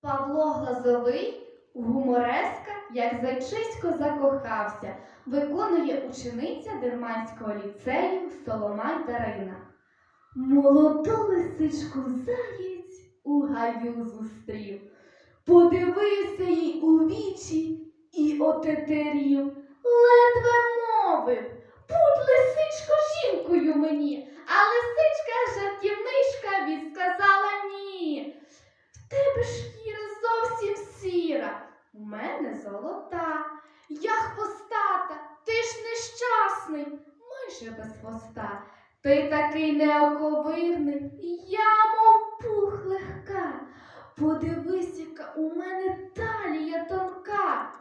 Павло Глазовий, гумореска, як зайчисько закохався, виконує учениця Дерманського ліцею Соломай Дарина. Молоду лисичку заєць у гаю зустрів, подивився їй у вічі і отетерів, ледве мовив, будь лисичко жінкою мені, а лисичка жартівничка відсказала ні. В тебе шкіра зовсім сіра, у мене золота. Я хвостата, ти ж нещасний, майже без хвоста. Ти такий неоковирний, я мов пух легка. Подивись, яка у мене талія тонка.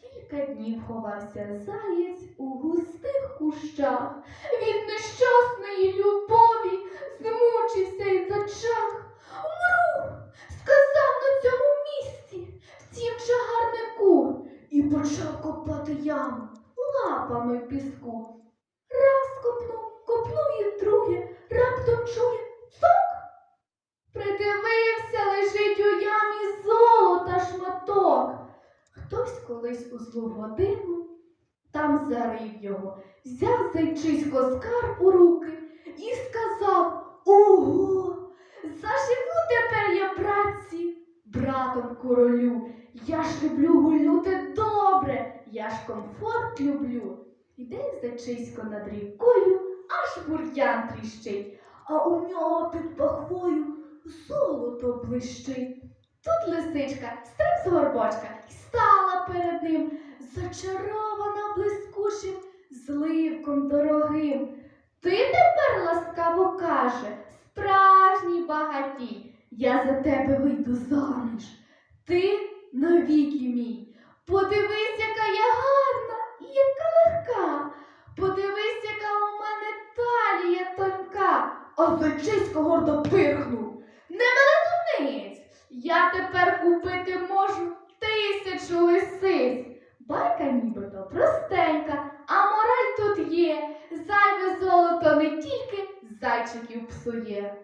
Кілька днів ховався заєць у густих кущах. Від нещасної любові яму лапами в піску. Раз копнув, копнув і вдруге, раптом чує цок. Придивився, лежить у ямі золота шматок. Хтось колись у злу годину там зарив його, взяв зайчисько скарб у руки і сказав Ого! Заживу тепер я братці, братом королю. Я ж люблю добре, я ж комфорт люблю. Іде зайчисько над рікою, аж бур'ян тріщить, а у нього під пахвою золото блищить. Тут лисичка стриб з горбочка і стала перед ним, зачарована блискучим зливком дорогим. Ти тепер ласкаво каже, справжній багатій, я за тебе вийду заміж. Ти навіки мій. Подивись, А зайчисько гордо пихнув. Не мене Я тепер купити можу тисячу лисиць. Байка нібито простенька, а мораль тут є. Зайве золото не тільки зайчиків псує.